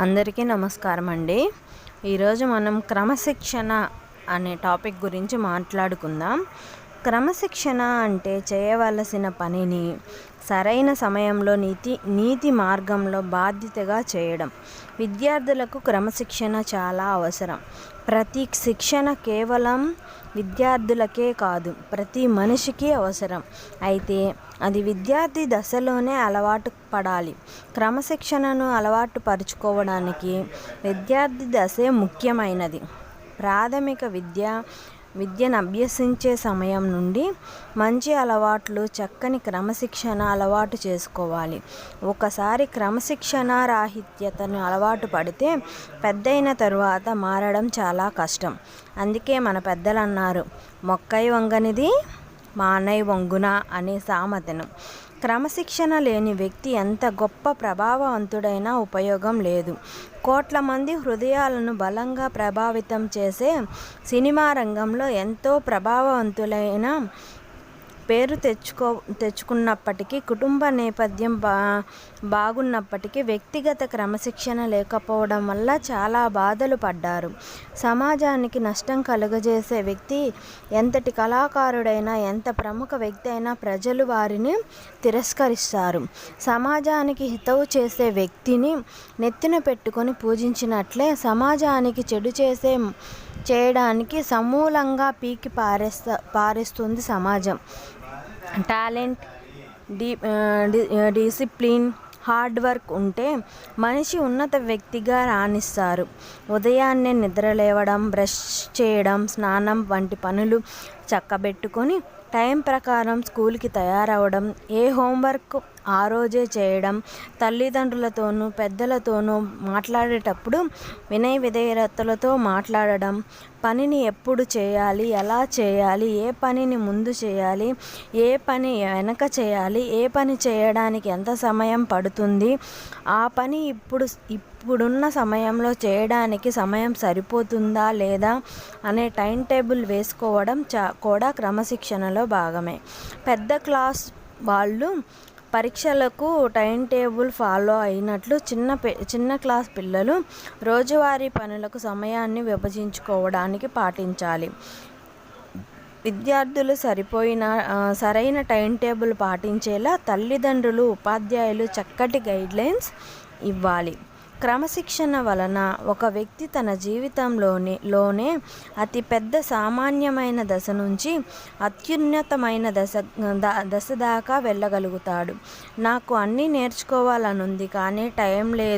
అందరికీ నమస్కారం అండి ఈరోజు మనం క్రమశిక్షణ అనే టాపిక్ గురించి మాట్లాడుకుందాం. క్రమశిక్షణ అంటే చేయవలసిన పనిని సరైన సమయంలో నీతి నీతి మార్గంలో బాధ్యతగా చేయడం. విద్యార్థులకు క్రమశిక్షణ చాలా అవసరం. ప్రతి శిక్షణ కేవలం విద్యార్థులకే కాదు ప్రతి మనిషికి అవసరం. అయితే అది విద్యార్థి దశలోనే అలవాటు పడాలి. క్రమశిక్షణను అలవాటు పరుచుకోవడానికి విద్యార్థి దశే ముఖ్యమైనది. ప్రాథమిక విద్య విద్యను అభ్యసించే సమయం నుండి మంచి అలవాట్లు చక్కని క్రమశిక్షణ అలవాటు చేసుకోవాలి. ఒకసారి క్రమశిక్షణ రాహిత్యతను అలవాటు పడితే పెద్దయిన తరువాత మారడం చాలా కష్టం. అందుకే మన పెద్దలు అన్నారు మొక్కై వంగనిది మానై వంగున అనే సామెతను. క్రమశిక్షణ లేని వ్యక్తి ఎంత గొప్ప ప్రభావవంతుడైనా ఉపయోగం లేదు. కోట్ల మంది హృదయాలను బలంగా ప్రభావితం చేసే సినిమా రంగంలో ఎంతో ప్రభావవంతులైన పేరు తెచ్చుకో తెచ్చుకున్నప్పటికీ కుటుంబ నేపథ్యం బా బాగున్నప్పటికీ వ్యక్తిగత క్రమశిక్షణ లేకపోవడం వల్ల చాలా బాధలు పడ్డారు. సమాజానికి నష్టం కలుగజేసే వ్యక్తి ఎంతటి కళాకారుడైనా ఎంత ప్రముఖ వ్యక్తి అయినా ప్రజలు వారిని తిరస్కరిస్తారు. సమాజానికి హితవు చేసే వ్యక్తిని నెత్తిన పెట్టుకొని పూజించినట్లే సమాజానికి చెడు చేసే చేయడానికి సమూలంగా పీకి పారేస్తా పారేస్తుంది సమాజం. టాలెంట్ డి డిసిప్లిన్ హార్డ్ వర్క్ ఉంటే మనిషి ఉన్నత వ్యక్తిగా రాణిస్తారు. ఉదయాన్నే నిద్ర లేవడం బ్రష్ చేయడం స్నానం వంటి పనులు చక్కబెట్టుకొని టైం ప్రకారం స్కూల్కి తయారవడం ఏ హోంవర్క్ ఆ రోజే చేయడం తల్లిదండ్రులతోనూ పెద్దలతోనూ మాట్లాడేటప్పుడు వినయ విధేయతలతో మాట్లాడడం పనిని ఎప్పుడు చేయాలి ఎలా చేయాలి ఏ పనిని ముందు చేయాలి ఏ పని వెనక చేయాలి ఏ పని చేయడానికి ఎంత సమయం పడుతుంది ఆ పని ఇప్పుడు ఇప్పుడున్న సమయంలో చేయడానికి సమయం సరిపోతుందా లేదా అనే టైం టేబుల్ వేసుకోవడం చా కూడా క్రమశిక్షణలో భాగమే. పెద్ద క్లాస్ వాళ్ళు పరీక్షలకు టైం టేబుల్ ఫాలో అయినట్లు చిన్న చిన్న క్లాస్ పిల్లలు రోజువారీ పనులకు సమయాన్ని విభజించుకోవడానికి పాటించాలి. విద్యార్థులు సరిపోయిన సరైన టైం టేబుల్ పాటించేలా తల్లిదండ్రులు ఉపాధ్యాయులు చక్కటి గైడ్లైన్స్ ఇవ్వాలి. క్రమశిక్షణ వలన ఒక వ్యక్తి తన జీవితంలోని లోనే అతి పెద్ద సామాన్యమైన దశ నుంచి అత్యున్నతమైన దశ దశ దాకా వెళ్ళగలుగుతాడు. నాకు అన్నీ నేర్చుకోవాలనుంది కానీ టైం లేదు.